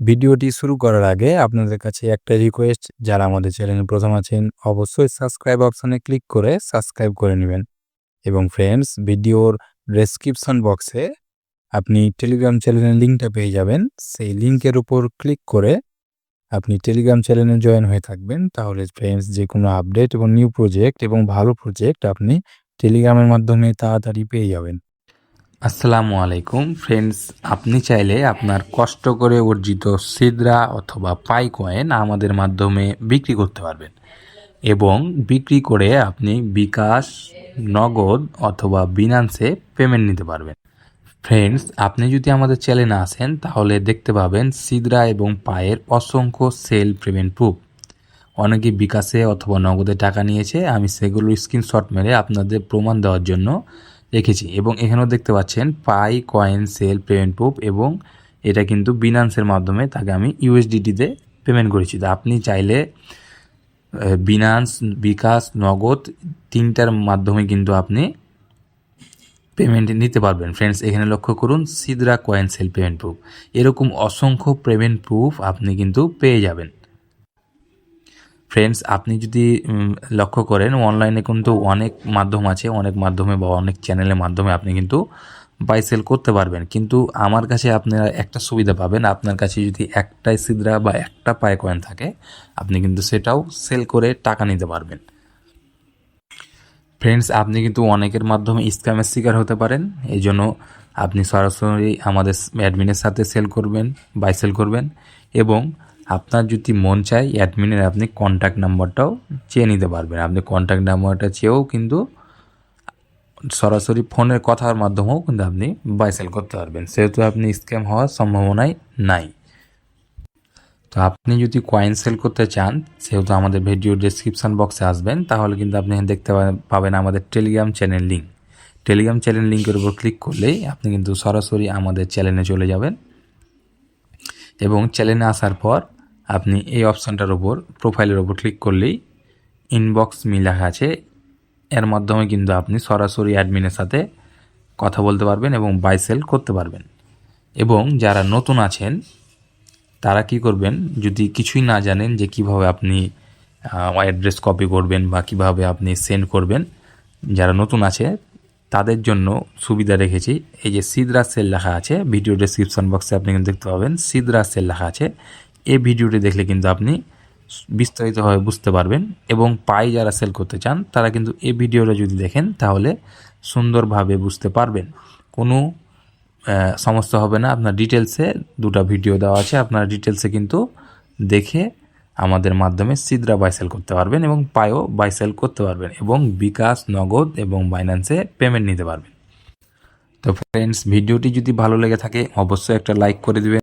ভিডিওটি শুরু করার আগে আপনাদের কাছে একটা রিকোয়েস্ট যারা আমাদের চ্যানেলে প্রথম আছেন, অবশ্যই সাবস্ক্রাইব অপশানে ক্লিক করে সাবস্ক্রাইব করে নেবেন। এবং ফ্রেন্ডস ভিডিওর ডেসক্রিপশন বক্সে আপনি টেলিগ্রাম চ্যানেলের লিঙ্কটা পেয়ে যাবেন। সেই লিঙ্কের উপর ক্লিক করে আপনি টেলিগ্রাম চ্যানেলে জয়েন হয়ে থাকবেন। তাহলে ফ্রেন্ডস যে কোনো আপডেট এবং নিউ প্রজেক্ট এবং ভালো প্রজেক্ট আপনি টেলিগ্রামের মাধ্যমে তাড়াতাড়ি পেয়ে যাবেন। আসসালামু আলাইকুম। ফ্রেন্ডস আপনি চাইলে আপনার কষ্ট করে অর্জিত সিদ্রা অথবা পাই কয়েন আমাদের মাধ্যমে বিক্রি করতে পারবেন। এবং বিক্রি করে আপনি বিকাশ, নগদ অথবা বিনান্সে পেমেন্ট নিতে পারবেন। ফ্রেন্ডস আপনি যদি আমাদের চ্যানেলে আসেন, তাহলে দেখতে পাবেন সিদ্রা এবং পায়ের অসংখ্য সেল পেমেন্ট প্রুফ অনেকে বিকাশে অথবা নগদে টাকা নিয়েছে, আমি সেগুলো স্ক্রিনশট মেরে আপনাদের প্রমাণ দেওয়ার জন্য রেখেছি এবং এখানেও দেখতে পাচ্ছেন Pi, coin, sell, payment proof এবং এটা কিন্তু বিনান্সের মাধ্যমে তাকে আমি ইউএসডিটিতে পেমেন্ট করেছি। তো আপনি চাইলে বিনান্স বিকাশ, নগদ তিনটার মাধ্যমে কিন্তু আপনি পেমেন্ট নিতে পারবেন। ফ্রেন্ডস এখানে লক্ষ্য করুন Sidra coin sell payment proof এরকম অসংখ্য পেমেন্ট প্রুফ আপনি কিন্তু পেয়ে যাবেন। ফ্রেন্ডস আপনি যদি লক্ষ্য করেন অনলাইনে কিন্তু অনেক মাধ্যম আছে, অনেক মাধ্যমে বা অনেক চ্যানেলের মাধ্যমে আপনি কিন্তু বাই সেল করতে পারবেন। কিন্তু আমার কাছে আপনারা একটা সুবিধা পাবেন, আপনার কাছে যদি একটাই সিদ্রা বা একটা পায়ে কয়েন থাকে, আপনি কিন্তু সেটাও সেল করে টাকা নিতে পারবেন। ফ্রেন্ডস আপনি কিন্তু অনেকের মাধ্যমে স্ক্যামের শিকার হতে পারেন এই জন্য আপনি সরাসরি আমাদের অ্যাডমিনের সাথে সেল করবেন বাই সেল করবেন এবং আপনার যদি মন চায় অ্যাডমিনের আপনি কন্ট্যাক্ট নাম্বারটাও চেয়ে নিতে পারবেন। আপনি কন্ট্যাক্ট নাম্বারটা চেয়েও কিন্তু সরাসরি ফোনের কথার মাধ্যমেও কিন্তু আপনি বাইসেল করতে পারবেন। সেহেতু আপনি স্ক্যাম হওয়ার সম্ভাবনাই নাই। তো আপনি যদি কয়েন সেল করতে চান, সেহেতু আমাদের ভিডিও ডেসক্রিপশন বক্সে আসবেন, তাহলে কিন্তু আপনি দেখতে পাবেন আমাদের Telegram channel link Telegram channel লিঙ্কের উপর ক্লিক করলেই আপনি কিন্তু সরাসরি আমাদের চ্যানেলে চলে যাবেন। এবং চ্যানেলে আসার পর আপনি এই অপশানটার উপর প্রোফাইলের উপর ক্লিক করলেই ইনবক্স মি লেখা আছে। এর মাধ্যমে কিন্তু আপনি সরাসরি অ্যাডমিনের সাথে কথা বলতে পারবেন এবং বাই সেল করতে পারবেন। এবং যারা নতুন আছেন, তারা কি করবেন? যদি কিছুই না জানেন যে কীভাবে আপনি অ্যাড্রেস কপি করবেন বা কীভাবে আপনি সেন্ড করবেন, যারা নতুন আছে, তাদের জন্য সুবিধা রেখেছি। এই যে সিদ্রা সেল লেখা আছে ভিডিও ডেসক্রিপশন বক্সে আপনি কিন্তু দেখতে পাবেন। সিদ্রা সেল লেখা আছে। এই ভিডিওটি দেখলে কিন্তু আপনি বিস্তারিতভাবে বুঝতে পারবেন এবং পাই যারা সেল করতে চান, তারা কিন্তু এই ভিডিওটা যদি দেখেন, তাহলে সুন্দরভাবে বুঝতে পারবেন। কোনো সমস্যা হবে না। আপনার ডিটেলসে দুটো ভিডিও দেওয়া আছে। আপনার ডিটেলসে কিন্তু দেখে আমাদের মাধ্যমে সিদ্রা বাইসেল করতে পারবেন এবং পায়ও বাইসেল করতে পারবেন এবং বিকাশ, নগদ এবং বাইন্যান্সে পেমেন্ট নিতে পারবেন। তো ফ্রেন্ডস ভিডিওটি যদি ভালো লেগে থাকে, অবশ্যই একটা লাইক করে দিবেন।